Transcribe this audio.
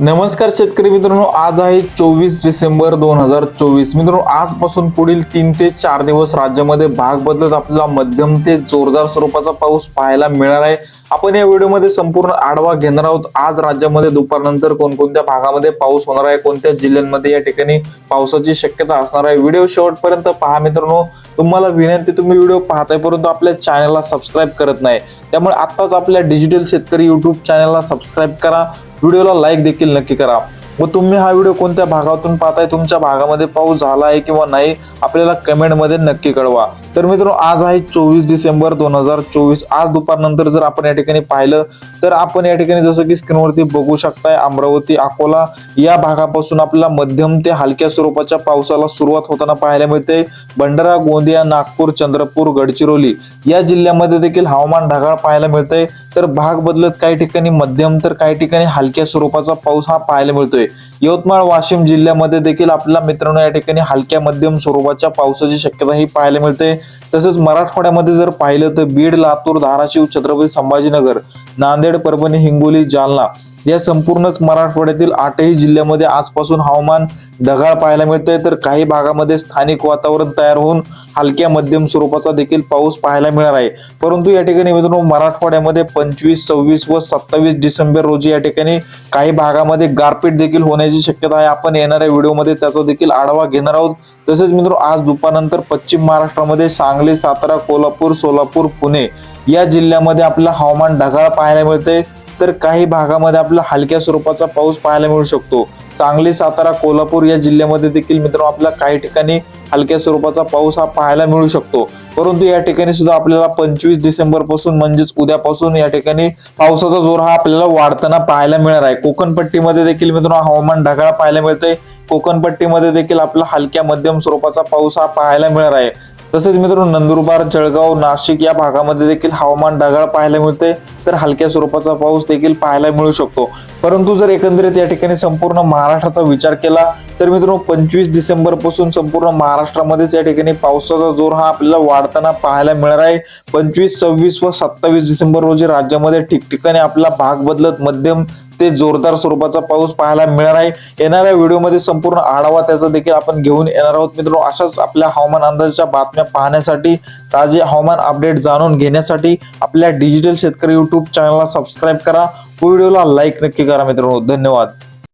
नमस्कार शेतकरी मित्रांनो आज आहे चोवीस डिसेंबर दोन हजार चोवीस. मित्रांनो आजपासून पुढील तीन ते चार दिवस राज्यामध्ये भाग बदलत आपल्याला मध्यम ते जोरदार स्वरूपाचा पाऊस पाहायला मिळणार आहे. आपण या व्हिडिओमध्ये संपूर्ण आढावा घेणार आहोत. आज राज्यामध्ये दुपारनंतर कोणकोणत्या भागामध्ये पाऊस होणार आहे कोणत्या जिल्ह्यांमध्ये या ठिकाणी पावसाची शक्यता असणार आहे व्हिडिओ शेवटपर्यंत पहा मित्रांनो. तुम्हाला विनंती तुम्ही व्हिडिओ पाहताय परंतु आपल्या चॅनलला सबस्क्राईब करत नाही. त्यामुळे आत्ताच आपल्या डिजिटल शेतकरी यूट्यूब चॅनलला सबस्क्राईब करा. व्हिडिओला लाईक देखील नक्की करा. व तुम्ही हा व्हिडिओ कोणत्या भागातून पाहताय? तुमच्या भागामध्ये पाऊस झाला आहे किंवा नाही? आपल्याला कमेंटमध्ये नक्की कळवा. तर मित्रांनो आज आहे चोवीस डिसेंबर दोन हजार चोवीस. आज दुपारनंतर जर आपण या ठिकाणी पाहिलं तर आपण या ठिकाणी जसं की स्क्रीनवरती बघू शकताय अमरावती अकोला या भागापासून आपल्याला मध्यम ते हलक्या स्वरूपाच्या पावसाला सुरुवात होताना पाहायला मिळते. भंडारा गोंदिया नागपूर चंद्रपूर गडचिरोली या जिल्ह्यामध्ये देखील हवामान ढगाळ पाहायला मिळतंय. तर भाग बदलत काही ठिकाणी मध्यम तर काही ठिकाणी हलक्या स्वरूपाचा पाऊस हा पाहायला मिळतोय. यवतमाळ वाशिम जिल्ह्यामध्ये देखील आपल्याला मित्रांनो या ठिकाणी हलक्या मध्यम स्वरूपाच्या पावसाची शक्यता ही पाहायला मिळते. तसंच मराठवाड्यामध्ये जर पाहिलं तर बीड लातूर धाराशिव छत्रपती संभाजीनगर नांदेड परभणी हिंगोली जालना या संपूर्णच मराठवाड्यातील आठही जिल्ह्यामध्ये आजपासून हवामान ढगाळ पाहायला मिळतंय. तर काही भागामध्ये स्थानिक वातावरण तयार होऊन हलक्या मध्यम स्वरूपाचा देखील पाऊस पाहायला मिळणार आहे. परंतु या ठिकाणी मित्रांनो मराठवाड्यामध्ये पंचवीस सव्वीस व सत्तावीस डिसेंबर रोजी या ठिकाणी काही भागामध्ये गारपीट देखील होण्याची शक्यता आहे. आपण येणाऱ्या व्हिडिओमध्ये त्याचा देखील आढावा घेणार आहोत. तसेच मित्रांनो आज दुपारनंतर पश्चिम महाराष्ट्रामध्ये सांगली सातारा कोल्हापूर सोलापूर पुणे या जिल्ह्यामध्ये आपल्याला हवामान ढगाळ पाहायला मिळते तर काही भागामध्ये आपला हलक्या स्वरूपाचा पाऊस पाहायला मिळू शकतो. सांगली सातारा कोल्हापूर या जिल्ह्यामध्ये देखील मित्रांनो आपल्याला काही ठिकाणी हलक्या स्वरूपाचा पाऊस हा पाहायला मिळू शकतो. परंतु या ठिकाणी सुद्धा आपल्याला पंचवीस डिसेंबरपासून म्हणजेच उद्यापासून या ठिकाणी पावसाचा जोर हा आपल्याला वाढताना पाहायला मिळणार आहे. कोकणपट्टीमध्ये देखील मित्रांनो हवामान ढगाळ पाहायला मिळतंय. कोकणपट्टीमध्ये देखील आपला हलक्या मध्यम स्वरूपाचा पाऊस हा पाहायला मिळणार आहे. तसेच मित्रांनो नंदुरबार जळगाव नाशिक या भागामध्ये देखील हवामान ढगाळ पाहायला मिळते. तर हलक्या स्वरूपाचा पाऊस देखील पाहायला मिळू शकतो. परंतु जर एकंदरीत या ठिकाणी संपूर्ण महाराष्ट्राचा विचार केला तर मित्रांनो पंचवीस डिसेंबरपासून संपूर्ण महाराष्ट्रामध्येच या ठिकाणी पावसाचा जोर हा आपल्याला वाढताना पाहायला मिळणार आहे. पंचवीस सव्वीस व सत्तावीस डिसेंबर रोजी राज्यामध्ये ठिकठिकाणी आपला भाग बदलत मध्यम ते जोरदार स्वरूपाचा पाऊस पाहायला मिळणार आहे. येणाऱ्या व्हिडिओमध्ये संपूर्ण आढावा त्याचा देखील आपण घेऊन येणार आहोत. मित्रांनो अशाच आपल्या हवामान अंदाजाच्या बातम्या पाहण्यासाठी ताजे हवामान अपडेट जाणून घेण्यासाठी आपल्या डिजिटल शेतकरी युट्यूब चॅनलला सबस्क्राईब करा. व्हिडिओला लाईक नक्की करा मित्रांनो. धन्यवाद.